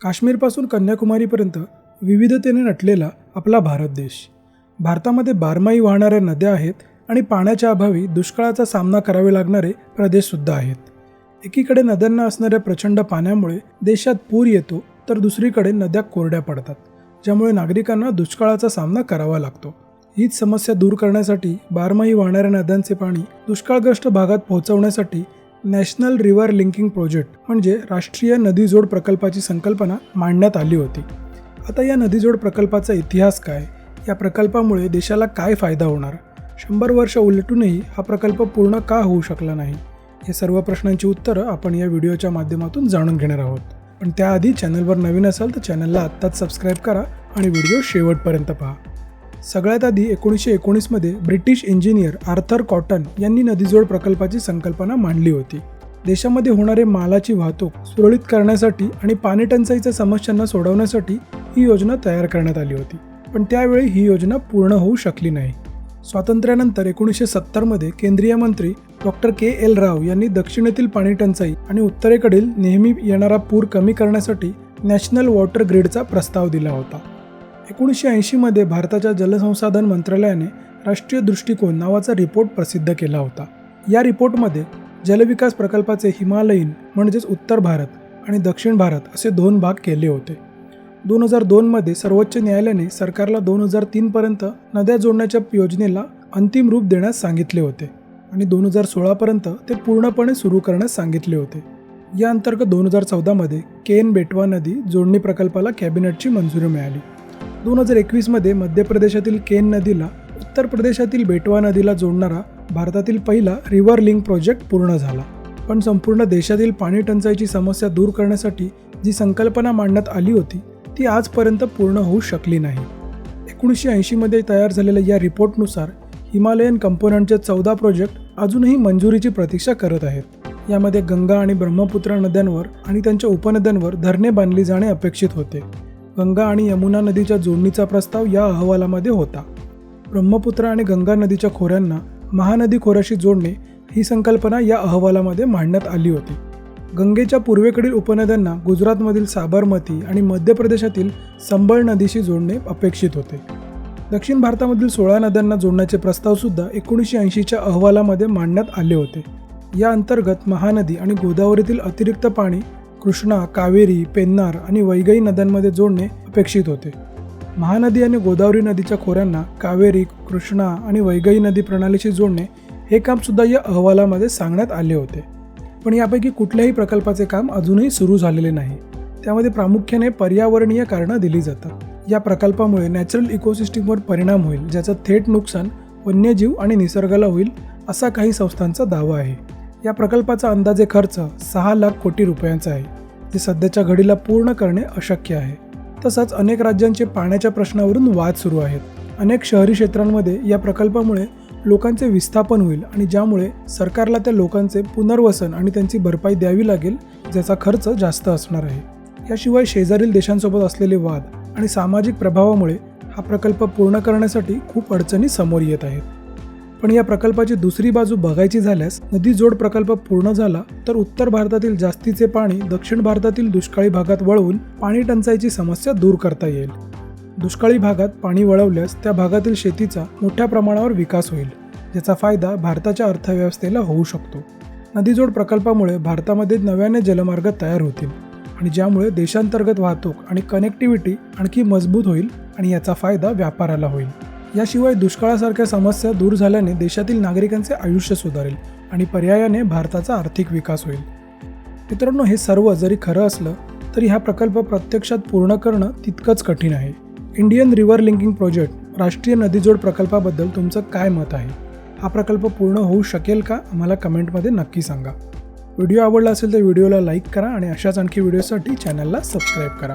काश्मीरपासून कन्याकुमारीपर्यंत विविधतेने नटलेला आपला भारत देश. भारतामध्ये बारमाही वाहणाऱ्या नद्या आहेत आणि पाण्याच्या अभावी दुष्काळाचा सामना करावे लागणारे प्रदेशसुद्धा आहेत. एकीकडे नद्यांना असणाऱ्या प्रचंड पाण्यामुळे देशात पूर येतो तर दुसरीकडे नद्या कोरड्या पडतात ज्यामुळे नागरिकांना दुष्काळाचा सामना करावा लागतो. हीच समस्या दूर करण्यासाठी बारमाही वाहणाऱ्या नद्यांचे पाणी दुष्काळग्रस्त भागात पोहोचवण्यासाठी नॅशनल रिव्हर लिंकिंग प्रोजेक्ट म्हणजे राष्ट्रीय नदीजोड प्रकल्पाची संकल्पना मांडण्यात आली होती. आता या नदीजोड प्रकल्पाचा इतिहास काय? या प्रकल्पामुळे देशाला काय फायदा होणार? शंभर वर्ष उलटूनही हा प्रकल्प पूर्ण का होऊ शकला नाही? हे सर्व प्रश्नांची उत्तरं आपण या व्हिडिओच्या माध्यमातून जाणून घेणार आहोत. पण त्याआधी चॅनलवर नवीन असाल तर चॅनलला आत्ताच सबस्क्राईब करा आणि व्हिडिओ शेवटपर्यंत पहा. सगळ्यात आधी एकोणीसशे एकोणीसमध्ये ब्रिटिश इंजिनियर आर्थर कॉटन यांनी नदीजोड प्रकल्पाची संकल्पना मांडली होती. देशामध्ये होणारे मालाची वाहतूक सुरळीत करण्यासाठी आणि पाणी टंचाईच्या समस्यांना सोडवण्यासाठी ही योजना तयार करण्यात आली होती. पण त्यावेळी ही योजना पूर्ण होऊ शकली नाही. स्वातंत्र्यानंतर एकोणीसशे सत्तरमध्ये केंद्रीय मंत्री डॉक्टर के एल राव यांनी दक्षिणेतील पाणी टंचाई आणि उत्तरेकडील नेहमी येणारा पूर कमी करण्यासाठी नॅशनल वॉटर ग्रीडचा प्रस्ताव दिला होता. एकोणीसशे ऐंशीमध्ये भारताच्या जलसंसाधन मंत्रालयाने राष्ट्रीय दृष्टिकोन नावाचा रिपोर्ट प्रसिद्ध केला होता. या रिपोर्टमध्ये जलविकास प्रकल्पाचे हिमालयीन म्हणजेच उत्तर भारत आणि दक्षिण भारत असे दोन भाग केले होते. दोन हजार दोनमध्ये सर्वोच्च न्यायालयाने सरकारला दोन हजार तीनपर्यंत नद्या जोडण्याच्या योजनेला अंतिम रूप देण्यास सांगितले होते आणि दोन हजार सोळापर्यंत ते पूर्णपणे सुरू करण्यास सांगितले होते. या अंतर्गत दोन हजार चौदामध्ये केन बेटवा नदी जोडणी प्रकल्पाला कॅबिनेटची मंजुरी मिळाली. दोन हजार एकवीसमध्ये मध्य प्रदेशातील केन नदीला उत्तर प्रदेशातील बेटवा नदीला जोडणारा भारतातील पहिला रिव्हर लिंक प्रोजेक्ट पूर्ण झाला. पण संपूर्ण देशातील पाणी टंचाईची समस्या दूर करण्यासाठी जी संकल्पना मांडण्यात आली होती ती आजपर्यंत पूर्ण होऊ शकली नाही. एकोणीसशे ऐंशीमध्ये तयार झालेल्या या रिपोर्टनुसार हिमालयन कंपोनंटचे चौदा प्रोजेक्ट अजूनही मंजुरीची प्रतीक्षा करत आहेत. यामध्ये गंगा आणि ब्रह्मपुत्रा नद्यांवर आणि त्यांच्या उपनद्यांवर धरणे बांधली जाणे अपेक्षित होते. गंगा आणि यमुना नदीच्या जोडणीचा प्रस्ताव या अहवालामध्ये होता. ब्रह्मपुत्र आणि गंगा नदीच्या खोऱ्यांना महानदी खोऱ्याशी जोडणे ही संकल्पना या अहवालामध्ये मांडण्यात आली होती. गंगेच्या पूर्वेकडील उपनद्यांना गुजरातमधील साबरमती आणि मध्य प्रदेशातील संबळ नदीशी जोडणे अपेक्षित होते. दक्षिण भारतामधील सोळा नद्यांना जोडण्याचे प्रस्तावसुद्धा एकोणीसशे ऐंशीच्या अहवालामध्ये मांडण्यात आले होते. या अंतर्गत महानदी आणि गोदावरीतील अतिरिक्त पाणी कृष्णा कावेरी पेन्नार आणि वैगई नद्यांमध्ये जोडणे अपेक्षित होते. महानदी आणि गोदावरी नदीच्या खोऱ्यांना कावेरी कृष्णा आणि वैगई नदी प्रणालीशी जोडणे हे कामसुद्धा या अहवालामध्ये सांगण्यात आले होते. पण यापैकी कुठल्याही प्रकल्पाचे काम अजूनही सुरू झालेले नाही. त्यामध्ये प्रामुख्याने पर्यावरणीय कारणं दिली जातात. या प्रकल्पामुळे नॅचरल इकोसिस्टीमवर परिणाम होईल ज्याचं थेट नुकसान वन्यजीव आणि निसर्गाला होईल असा काही संस्थांचा दावा आहे. या प्रकल्पाचा अंदाजे खर्च सहा लाख कोटी रुपयांचा आहे जे सध्याच्या घडीला पूर्ण करणे अशक्य आहे. तसंच अनेक राज्यांचे पाण्याच्या प्रश्नावरून वाद सुरू आहेत. अनेक शहरी क्षेत्रांमध्ये या प्रकल्पामुळे लोकांचे विस्थापन होईल आणि ज्यामुळे सरकारला त्या लोकांचे पुनर्वसन आणि त्यांची भरपाई द्यावी लागेल ज्याचा खर्च जास्त असणार आहे. याशिवाय शेजारील देशांसोबत असलेले वाद आणि सामाजिक प्रभावामुळे हा प्रकल्प पूर्ण करण्यासाठी खूप अडचणी समोर येत आहेत. पण या प्रकल्पाची दुसरी बाजू बघायची झाल्यास नदी जोड प्रकल्प पूर्ण झाला तर उत्तर भारतातील जास्तीचे पाणी दक्षिण भारतातील दुष्काळी भागात वळवून पाणी टंचाईची समस्या दूर करता येईल. दुष्काळी भागात पाणी वळवल्यास त्या भागातील शेतीचा मोठ्या प्रमाणावर विकास होईल ज्याचा फायदा भारताच्या अर्थव्यवस्थेला होऊ शकतो. नदीजोड प्रकल्पामुळे भारतामध्ये नव्याने जलमार्ग तयार होतील आणि ज्यामुळे देशांतर्गत वाहतूक आणि कनेक्टिव्हिटी आणखी मजबूत होईल आणि याचा फायदा व्यापाराला होईल. याशिवाय दुष्काळासारख्या समस्या दूर झाल्याने देशातील नागरिकांचे आयुष्य सुधारेल आणि पर्यायाने भारताचा आर्थिक विकास होईल. मित्रांनो हे सर्व जरी खरं असलं तरी हा प्रकल्प प्रत्यक्षात पूर्ण करणं तितकंच कठीण आहे. इंडियन रिव्हर लिंकिंग प्रोजेक्ट राष्ट्रीय नदीजोड प्रकल्पाबद्दल तुमचं काय मत आहे? हा प्रकल्प पूर्ण होऊ शकेल का? आम्हाला कमेंटमध्ये नक्की सांगा. व्हिडिओ आवडला असेल तर व्हिडिओला लाईक करा आणि अशाच आणखी व्हिडिओसाठी चॅनलला सबस्क्राईब करा.